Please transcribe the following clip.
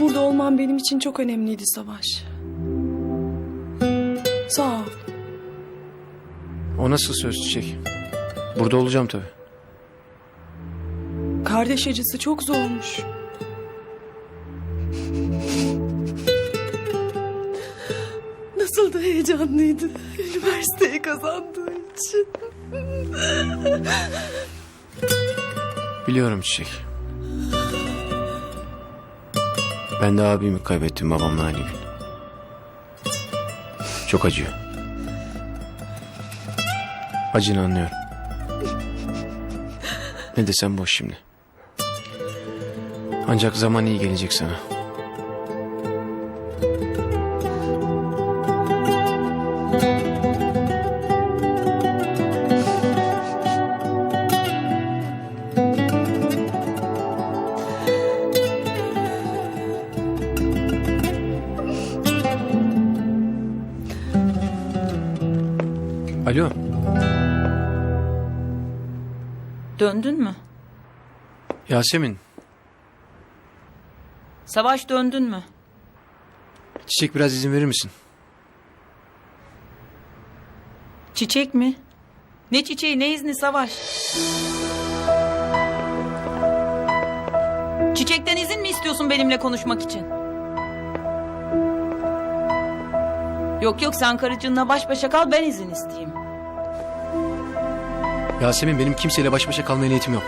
Burada olman benim için çok önemliydi Savaş. Sağ ol. O nasıl söz Çiçek? Burada olacağım tabii. Kardeş acısı çok zormuş. Nasıl da heyecanlıydı üniversiteyi kazandığı için. Biliyorum Çiçek. Ben de abimi kaybettim babamla aynı gün. Çok acıyor. Acını anlıyorum. Ne desem boş şimdi. Ancak zaman iyi gelecek sana. Alo. Döndün mü? Yasemin. Savaş döndün mü? Çiçek biraz izin verir misin? Çiçek mi? Ne çiçeği ne izni Savaş? Çiçekten izin mi istiyorsun benimle konuşmak için? Yok yok sen karıcığınla baş başa kal ben izin isteyeyim. Yasemin benim kimseyle baş başa kalmaya niyetim yok.